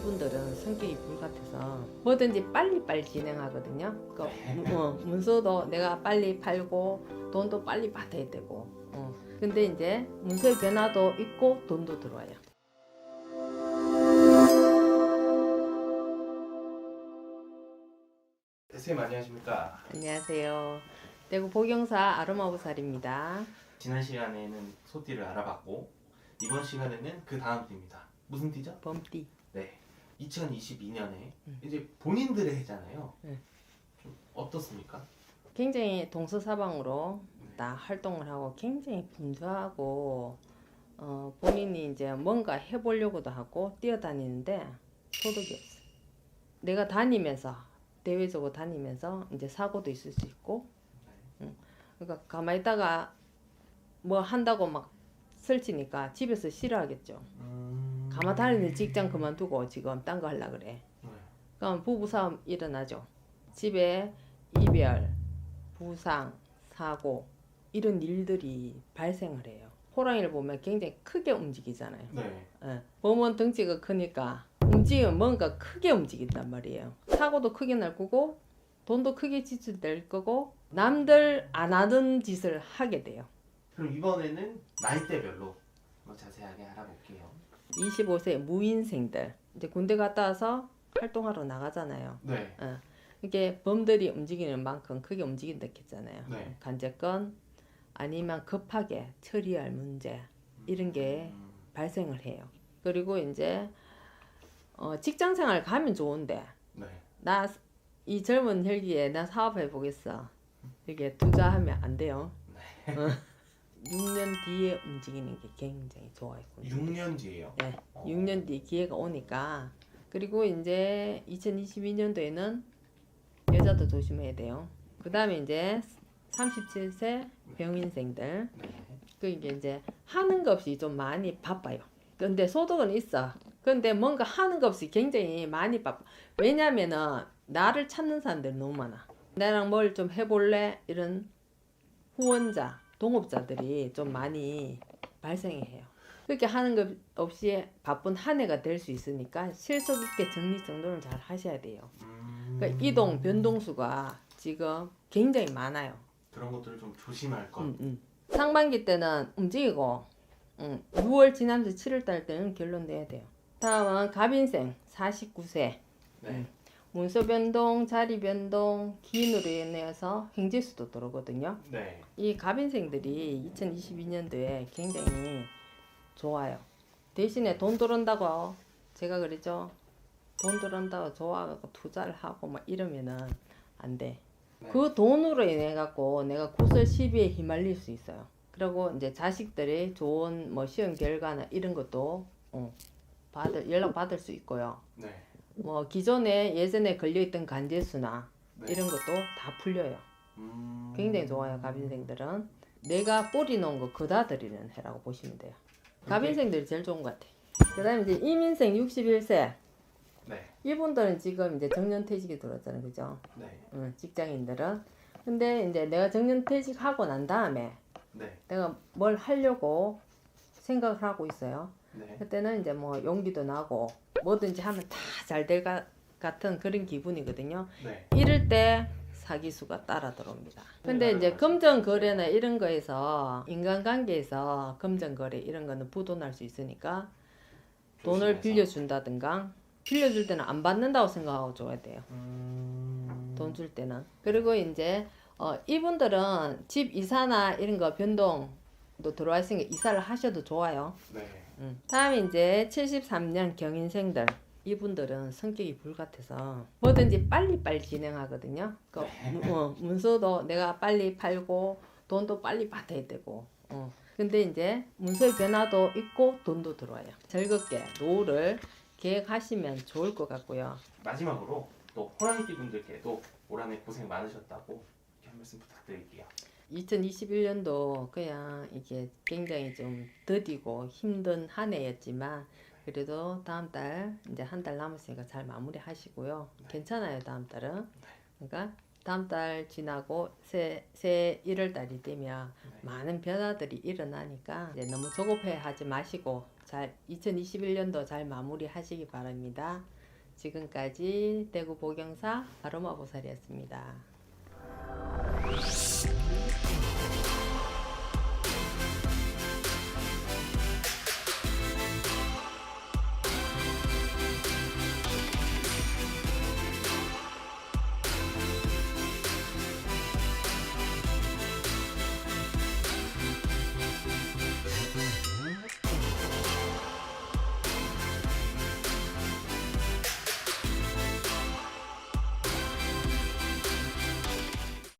이분들은 성격이 불같아서 뭐든지 빨리빨리 진행하거든요. 그 어, 문서도 내가 빨리 팔고 돈도 빨리 받아야 되고. 어. 근데 이제 문서의 변화도 있고 돈도 들어와요. 대표님 안녕하십니까? 안녕하세요. 대구 보경사 아로마부살입니다. 지난 시간에는 소띠를 알아봤고 이번 시간에는 그 다음 띠입니다. 무슨 띠죠? 범띠. 네. 2022년에 음. 이제 본인들의 해잖아요. 네. 좀 어떻습니까? 굉장히 동서사방으로 네. 다 활동을 하고 굉장히 분주하고 어, 본인이 이제 뭔가 해보려고도 하고 뛰어다니는데 소득이 없어. 내가 다니면서 대외적으로 다니면서 이제 사고도 있을 수 있고, 응. 그러니까 가만히 있다가 뭐 한다고 막 설치니까 집에서 싫어하겠죠. 음... 가만 다니는 직장 그만두고 지금 딴 거 하려 그래. 네. 그럼 부부 싸움 일어나죠. 집에 이별, 부상, 사고 이런 일들이 발생을 해요. 호랑이를 보면 굉장히 크게 움직이잖아요. 네. 예. 몸은 덩치가 크니까 움직이면 뭔가 크게 움직인단 말이에요. 사고도 크게 날 거고 돈도 크게 지출될 거고 남들 안 하던 짓을 하게 돼요. 그럼 이번에는 나이대별로 뭐 자세하게 알아볼게요. 25세 무인생들 이제 군대 갔다 와서 활동하러 나가잖아요. 네. 이게 범들이 움직이는 만큼 크게 움직인다 했잖아요. 네. 간제건 아니면 급하게 처리할 문제 이런 게 음, 발생을 해요. 그리고 이제 어, 직장 생활 가면 좋은데 네. 나이 젊은 혈기에 나 사업해 보겠어. 이게 투자하면 안 돼요. 네. 어. 6년 뒤에 움직이는 게 굉장히 좋아요. 6년 뒤에요. 네, 6년 뒤 기회가 오니까 그리고 이제 2022년도에는 여자도 조심해야 돼요. 그 다음에 이제 37세 병인생들 네. 그 이게 이제 하는 거 없이 좀 많이 바빠요. 근데 소득은 있어. 근데 뭔가 하는 거 없이 굉장히 많이 바빠. 왜냐면은 나를 찾는 사람들이 너무 많아. 나랑 뭘 좀 해볼래? 이런 후원자, 동업자들이 좀 많이 발생해요. 그렇게 하는 것 없이 바쁜 한 해가 될 수 있으니까 실속 있게 정리 정돈을 잘 하셔야 돼요. 음... 그러니까 이동, 변동수가 지금 굉장히 많아요. 그런 것들을 좀 조심할 것. 음, 음. 상반기 때는 움직이고 음, 6월 지나면서 7월 달 때는 결론 내야 돼요. 다음은 갑인생 49세 네. 문서 변동, 자리 변동, 기인으로 인해서 행재수도 들어오거든요. 네. 이 갑인생들이 2022년도에 굉장히 좋아요. 대신에 돈 들어온다고 제가 그랬죠. 돈 들어온다고 좋아하고 투자를 하고 막 이러면은 안 돼. 네. 그 돈으로 인해 갖고 내가 구설 시비에 휘말릴 수 있어요. 그리고 이제 자식들이 좋은 뭐 시험 결과나 이런 것도 어, 받을 연락 받을 수 있고요. 네. 뭐 기존에 예전에 걸려있던 간제수나 네. 이런 것도 다 풀려요. 음... 굉장히 좋아요 갑인생들은 내가 뿌리 놓은 거 그다 드리는 해라고 보시면 돼요. 갑인생들이 제일 좋은 것 같아. 그다음에 이제 이민생 61세 네. 이분들은 지금 이제 정년퇴직이 들었잖아요, 그죠? 네. 응, 직장인들은. 근데 이제 내가 정년퇴직하고 난 다음에 네. 내가 뭘 하려고 생각을 하고 있어요. 네. 그때는 이제 뭐 용기도 나고 뭐든지 하면 다 잘될 같은 그런 기분이거든요. 네. 이럴 때 사기수가 따라 들어옵니다. 근데 네, 이제 맞아요. 금전 거래나 이런 거에서 인간관계에서 금전 거래 이런 거는 부도날 수 있으니까 돈을. 빌려준다든가 빌려줄 때는 안 받는다고 생각하고 줘야 돼요. 음... 돈줄 때는. 그리고 이제 어, 이분들은 집 이사나 이런 거 변동 도 들어와 있으니까 이사를 하셔도 좋아요. 네. 음. 다음에 이제 73년 경인생들 이분들은 성격이 불같아서 뭐든지 빨리빨리 진행하거든요. 그 어, 문서도 내가 빨리 팔고 돈도 빨리 받아야 되고. 어. 근데 이제 문서의 변화도 있고 돈도 들어와요. 즐겁게 노후를 계획하시면 좋을 것 같고요. 마지막으로 또 호랑이띠 분들께도 올 한해 고생 많으셨다고 이렇게 한 말씀 부탁드릴게요. 2021년도 그냥 이게 굉장히 좀 더디고 힘든 한 해였지만 그래도 다음 달 이제 한 달 남았으니까 잘 마무리 하시고요. 괜찮아요 다음 달은. 그러니까 다음 달 지나고 새, 새 1월 달이 되면 네. 많은 변화들이 일어나니까 이제 너무 조급해 하지 마시고 잘 2021년도 잘 마무리 하시기 바랍니다. 지금까지 대구 보경사 아로마 보살이었습니다.